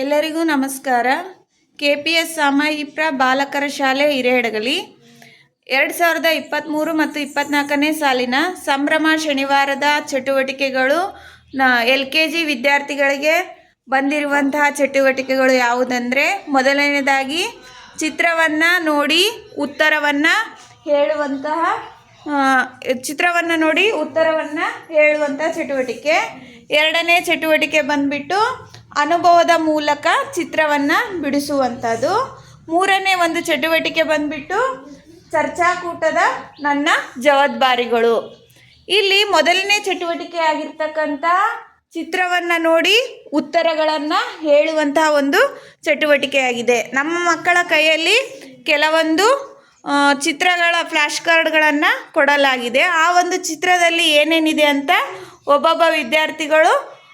ಎಲ್ಲರಿಗೂ ನಮಸ್ಕಾರ. K P S ಸಾಮಯಿಪ್ರ ಬಾಲಕರ ಶಾಲೆ ಹಿರೇಹಡಗಲಿ ಎರಡು ಸಾವಿರದ ಇಪ್ಪತ್ತ್ಮೂರು ಮತ್ತು ಇಪ್ಪತ್ತ್ನಾಲ್ಕನೇ ಸಾಲಿನ ಸಂಭ್ರಮ ಶನಿವಾರದ ಚಟುವಟಿಕೆಗಳು ನ ಎಲ್ ಕೆ ಜಿ ವಿದ್ಯಾರ್ಥಿಗಳಿಗೆ ಬಂದಿರುವಂತಹ ಚಟುವಟಿಕೆಗಳು ಯಾವುದಂದರೆ ಮೊದಲನೇದಾಗಿ ಚಿತ್ರವನ್ನು ನೋಡಿ ಉತ್ತರವನ್ನು ಹೇಳುವಂತಹ ಚಿತ್ರವನ್ನು ನೋಡಿ ಉತ್ತರವನ್ನು ಹೇಳುವಂಥ ಚಟುವಟಿಕೆ. ಎರಡನೇ ಚಟುವಟಿಕೆ ಬಂದ್ಬಿಟ್ಟು ಅನುಭವದ ಮೂಲಕ ಚಿತ್ರವನ್ನು ಬಿಡಿಸುವಂಥದ್ದು. ಮೂರನೇ ಒಂದು ಚಟುವಟಿಕೆ ಬಂದ್ಬಿಟ್ಟು ಚರ್ಚಾಕೂಟದ ನನ್ನ ಜವಾಬ್ದಾರಿಗಳು. ಇಲ್ಲಿ ಮೊದಲನೇ ಚಟುವಟಿಕೆ ಆಗಿರ್ತಕ್ಕಂಥ ಚಿತ್ರವನ್ನು ನೋಡಿ ಉತ್ತರಗಳನ್ನು ಹೇಳುವಂತಹ ಒಂದು ಚಟುವಟಿಕೆಯಾಗಿದೆ ನಮ್ಮ ಮಕ್ಕಳ ಕೈಯಲ್ಲಿ ಕೆಲವೊಂದು ಚಿತ್ರಗಳ ಫ್ಲ್ಯಾಶ್ ಕಾರ್ಡ್ಗಳನ್ನು ಕೊಡಲಾಗಿದೆ. ಆ ಒಂದು ಚಿತ್ರದಲ್ಲಿ ಏನೇನಿದೆ ಅಂತ ಒಬ್ಬೊಬ್ಬ ವಿದ್ಯಾರ್ಥಿಗಳು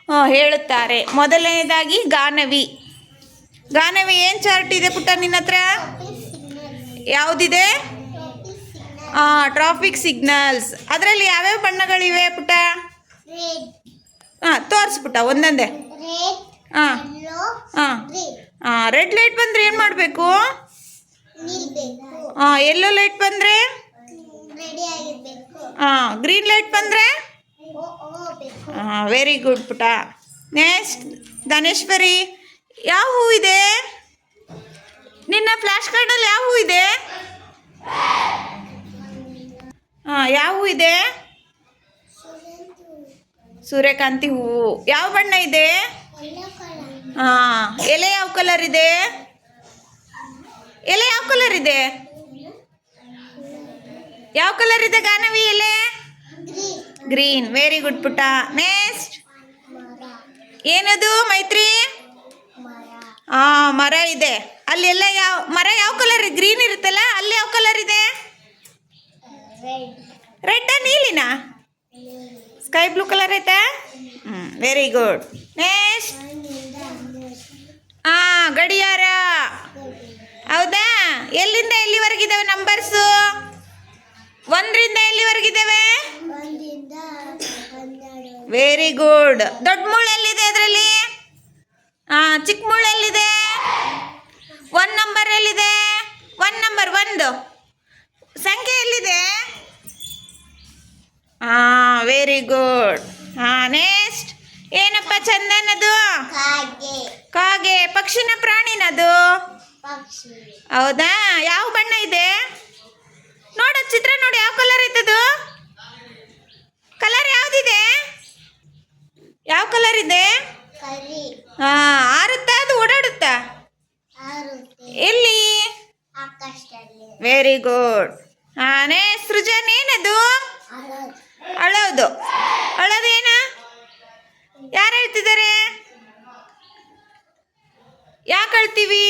ಹೇಳುತ್ತಾರೆ. ಮೊದಲನೇದಾಗಿ ಗಾನವಿ. ಗಾನವಿ ಏನು ಚಾರ್ಟ್ ಇದೆ ಪುಟ್ಟ ನಿನ್ನ ಹತ್ರ? ಯಾವುದಿದೆ? Traffic signals. ಅದರಲ್ಲಿ ಯಾವ್ಯಾವ ಬಣ್ಣಗಳಿವೆ ಪುಟ್ಟ? ಹಾಂ ತೋರಿಸ್ಪುಟ್ಟ ಒಂದೊಂದೇ. ಹಾಂ ಹಾಂ. ಹಾಂ ರೆಡ್ ಲೈಟ್ ಬಂದರೆ ಏನು ಮಾಡಬೇಕು? ಹಾಂ ಎಲ್ಲೋ ಲೈಟ್ ಬಂದರೆ? ಹಾಂ ಗ್ರೀನ್ ಲೈಟ್ ಬಂದರೆ? ವೆರಿ ಗುಡ್ ಪುಟ. ನೆಕ್ಸ್ಟ್ ಧನೇಶ್ವರಿ, ಯಾವ ಹೂ ಇದೆ? ನಿನ್ನ ಫ್ಲಾಶ್ ಕಾರ್ಡಲ್ಲಿ ಯಾವ ಹೂ ಇದೆ? ಹಾಂ ಯಾವ ಹೂ ಇದೆ? ಸೂರ್ಯಕಾಂತಿ ಹೂವು ಯಾವ ಬಣ್ಣ ಇದೆ? ಹಾಂ ಎಲೆ ಯಾವ ಕಲರ್ ಇದೆ? ಎಲೆ ಯಾವ ಕಲರ್ ಇದೆ? ಯಾವ ಕಲರ್ ಇದೆ ಗಾನವಿ ಎಲೆ? ಗ್ರೀನ್ ವೆರಿ ಗುಡ್ ಪುಟ್ಟ ನೆಕ್ಸ್ಟ್ ಏನದು, ಮೈತ್ರಿ? ಆ, ಮರ ಇದೆ. ಅಲ್ಲಿ ಎಲ್ಲ ಯಾವ, ಮರ ಯಾವ ಕಲರ್ ಗ್ರೀನ್ ಇರುತ್ತಲ್ಲ, ಅಲ್ಲಿ ಯಾವ ಕಲರ್ ಇದೆ? ರೆಡ್ ನೀಲಿನ? ಸ್ಕೈ ಬ್ಲೂ ಕಲರ್ ಐತಾ? ಹ್ಞೂ ವೆರಿ ಗುಡ್ ನೆಕ್ಸ್ಟ್ ಆ, ಗಡಿಯಾರ. ಹೌದಾ? ಎಲ್ಲಿಂದ ಎಲ್ಲಿವರೆಗಿದ್ದಾವೆ ನಂಬರ್ಸು ಒಂದರಿಂದ ಎಲ್ಲಿವರೆಗಿದ್ದಾವೆ? ವೆರಿ ಗುಡ್ ದೊಡ್ಡ ಮುಳ್ಳು ಎಲ್ಲಿದೆ ಅದರಲ್ಲಿ? ಹಾ ಚಿಕ್ಕ ಮುಳ್ಳು ಎಲ್ಲಿದೆ? ಒನ್ ನಂಬರ್ ಎಲ್ಲಿದೆ? ಒನ್ ನಂಬರ್ ಒಂದು. ಸಂಖ್ಯೆ ಎಲ್ಲಿದೆ? ಹಾ ವೆರಿ ಗುಡ್ ಹಾ ನೆಕ್ಸ್ಟ್ ಏನಪ್ಪ ಚಂದನದು? ಕಾಗೆ. ಕಾಗೆ. ಪಕ್ಷಿನ ಪ್ರಾಣಿನದು? ಹೌದಾ? ಯಾವ ಬಣ್ಣ ಇದೆ? ನೋಡೋ ಚಿತ್ರ ನೋಡಿ ಯಾವ ಕಲರ್ ಐತದು? ಕಲರ್ ಯಾವ್ದಿದೆ? ಕರಿ. ಹಾ ಆರುತ್ತಾ ಅದು ಓಡಾಡುತ್ತಾ? ಎಲ್ಲಿ? ವೆರಿ ಗುಡ್ ಆನೆ ಸೃಜನ್ ಏನದು? ಅಳೋದು ಅಳೋದೇನ ಯಾರು ಹೇಳ್ತಿದ್ದಾರೆ? ಯಾಕೆ ಅಳ್ತೀವಿ?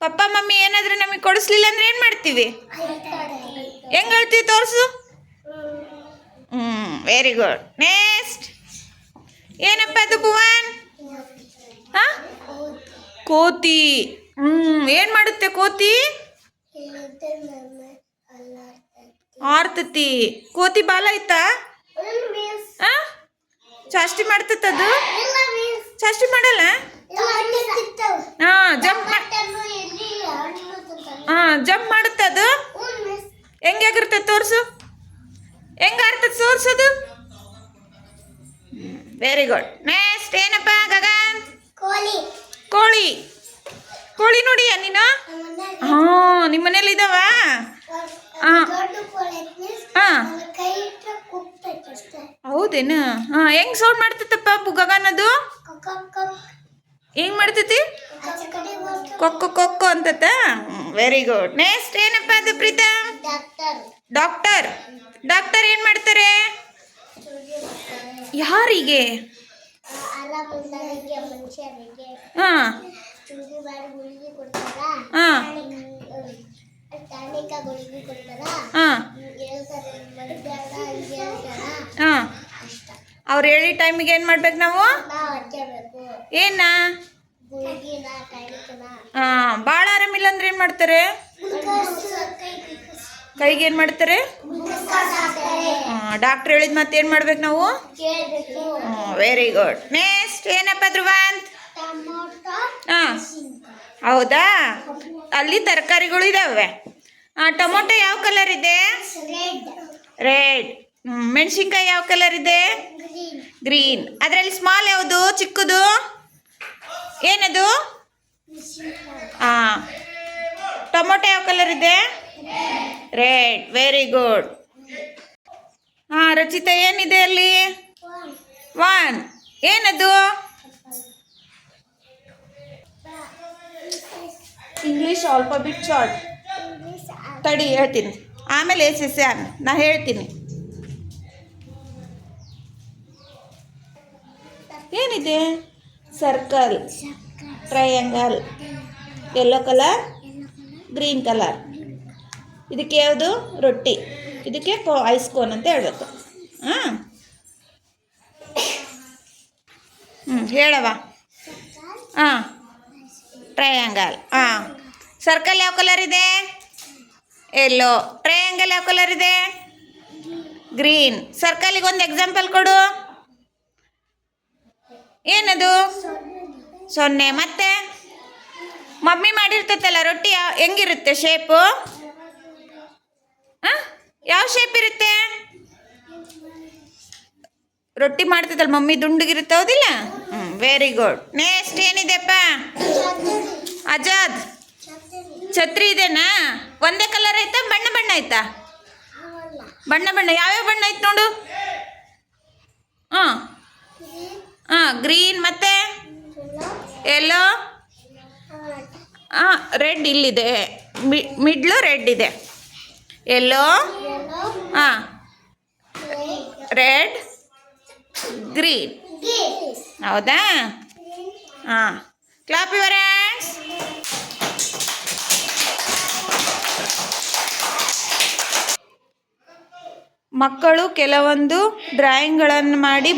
ಪಪ್ಪ ಮಮ್ಮಿ ಏನಾದರೂ ನಮಗೆ ಕೊಡಿಸ್ಲಿಲ್ಲ ಅಂದ್ರೆ ಏನು ಮಾಡ್ತೀವಿ? ಹೆಂಗ್ ಅಳ್ತೀವಿ ತೋರಿಸು. ಹ್ಞೂ ವೆರಿ ಗುಡ್ ನೆಕ್ಸ್ಟ್ ಏನಪ್ಪ ಅದು ಭುವನ್? ಹಾಂ? ಕೋತಿ. ಹ್ಮ್, ಏನು ಮಾಡುತ್ತೆ ಕೋತಿ? ಆರ್ತತಿ. ಕೋತಿ ಬಾಲ ಐತಾ ಚಾಷ್ಟಿ ಮಾಡ್ತತ್ತದು ಚಾಷ್ಟಿ ಮಾಡಲ್ಲ? ಹಾ, ಜಂಪ್ ಹಾ, ಜಂಪ್ ಮಾಡುತ್ತೆ ಅದು? ಹೆಂಗೆ ಆಗಿರುತ್ತೆ ತೋರಿಸು? ಹೆಂಗ ಆರ್ತದೆ ತೋರಿಸೋದು ವೆರಿ ಗುಡ್ ನೆಕ್ಸ್ಟ್ ಏನಪ್ಪ ಗಗನ್? ಕೋಳಿ. ಕೋಳಿ. ಕೋಳಿ ನೋಡಿ ನೀನು? ಹಾಂ ನಿಮ್ಮ ಮನೇಲಿ ಇದಾವ ಹೌದೇನು? ಹಾಂ ಹೆಂಗೆ ಸೌಂಡ್ ಮಾಡ್ತೈತಪ್ಪ ಗಗನ್ ಅದು? ಹೆಂಗ್ ಮಾಡ್ತೈತಿ? ಕೊಕ್ಕೊ ಕೊಕ್ಕೊ ಅಂತತ ವೆರಿ ಗುಡ್ ನೆಕ್ಸ್ಟ್ ಏನಪ್ಪ ಅದು ಪ್ರೀತಾ? ಡಾಕ್ಟರ್. ಡಾಕ್ಟರ್. ಡಾಕ್ಟರ್ ಏನು ಮಾಡ್ತಾರೆ? ಯಾರಿಗೆ? ಹಾಂ. ಹಾಂ. ಅವ್ರು ಹೇಳಿ ಟೈಮಿಗೆ ಏನು ಮಾಡ್ಬೇಕು ನಾವು? ಏನ? ಹಾಂ. ಭಾಳ ಆರಾಮಿಲ್ಲ ಅಂದ್ರೆ ಏನು ಮಾಡ್ತಾರೆ? ಕೈಗೆ ಏನು ಮಾಡ್ತಾರೆ? ಡಾಕ್ಟರ್ ಹೇಳಿದ ಮತ್ತೆ ಏನು ಮಾಡ್ಬೇಕು ನಾವು? ವೆರಿ ಗುಡ್ ನೆಕ್ಸ್ಟ್ ಏನಪ್ಪ ಧ್ರುವಂತ್? ಹಾಂ, ಹೌದಾ? ಅಲ್ಲಿ ತರಕಾರಿಗಳು ಇದಾವೆ. ಟೊಮೊಟೊ ಯಾವ ಕಲರ್ ಇದೆ? ರೆಡ್ ಮೆಣಸಿನ್ಕಾಯಿ ಯಾವ ಕಲರ್ ಇದೆ? ಗ್ರೀನ್ ಅದರಲ್ಲಿ ಸ್ಮಾಲ್ ಯಾವುದು, ಚಿಕ್ಕದು? ಏನದು? ಆ, ಟೊಮೊಟೊ ಯಾವ ಕಲರ್ ಇದೆ? ರೆಡ್ ವೆರಿ ಗುಡ್ ಹಾಂ, ರಚಿತಾ ಏನಿದೆ ಅಲ್ಲಿ? ಒನ್ ಏನದು? ಇಂಗ್ಲೀಷ್ ಆಲ್ಫಾಬಿಟ್ ಶಾರ್ಟ್ ತಡಿ, ಹೇಳ್ತೀನಿ. ಆಮೇಲೆ ಎಸ್ ಎಸ್ ಆಮ್ ನಾ ಹೇಳ್ತೀನಿ. ಏನಿದೆ? Circle triangle yellow colour green colour ಇದಕ್ಕೆ ಯಾವುದು? ರೊಟ್ಟಿ. ಇದಕ್ಕೆ ಕೋ ಐಸ್ ಕೋನ್ ಅಂತ ಹೇಳಬೇಕು. ಹಾಂ? ಹ್ಞೂ ಹೇಳವ ಹಾಂ. ಟ್ರಯಾಂಗಲ್ ಹಾಂ. ಸರ್ಕಲ್ ಯಾವ ಕಲರ್ ಇದೆ? ಎಲ್ಲೋ. ಟ್ರಯಾಂಗಲ್ ಯಾವ ಕಲರ್ ಇದೆ? ಗ್ರೀನ್ ಸರ್ಕಲಿಗೆ ಒಂದು ಎಕ್ಸಾಂಪಲ್ ಕೊಡು. ಏನದು? ಸೊನ್ನೆ. ಮತ್ತೆ? ಮಮ್ಮಿ ಮಾಡಿರ್ತೈತಲ್ಲ, ರೊಟ್ಟಿ ಹೆಂಗಿರುತ್ತೆ ಶೇಪು ಯಾವ ಶೇಪ್ ಇರುತ್ತೆ? ರೊಟ್ಟಿ ಮಾಡ್ತಿದ್ದಲ್ಲ ಮಮ್ಮಿ ದುಂಡಗಿರುತ್ತೆ ಹೌದಿಲ್ಲ? ಹ್ಞೂ ವೆರಿ ಗುಡ್ ನೆಕ್ಸ್ಟ್ ಏನಿದೆಪ್ಪ? ಅಜಾದ್. ಛತ್ರಿ ಇದೆನಾ? ಒಂದೇ ಕಲರ್ ಐತಾ ಬಣ್ಣ ಬಣ್ಣ ಐತಾ ಬಣ್ಣ ಬಣ್ಣ, ಯಾವ್ಯಾವ ಬಣ್ಣ ಆಯ್ತು ನೋಡು? ಹಾಂ. ಹಾಂ ಗ್ರೀನ್ ಮತ್ತೆ? ಎಲ್ಲೋ ಹಾಂ ರೆಡ್ ಇಲ್ಲಿದೆ. ಮಿಡ್ಲು ರೆಡ್ ಇದೆ. ಎಲ್ಲೋ ಹಾಂ. ರೆಡ್ ಗ್ರೀನ್ ಹೌದಾ? ಹಾಂ. ಕ್ಲಾಪ್ ಯುವರ್ ಹ್ಯಾಂಡ್ಸ್ ಮಕ್ಕಳು ಕೆಲವೊಂದು ಡ್ರಾಯಿಂಗ್ಗಳನ್ನು ಮಾಡಿ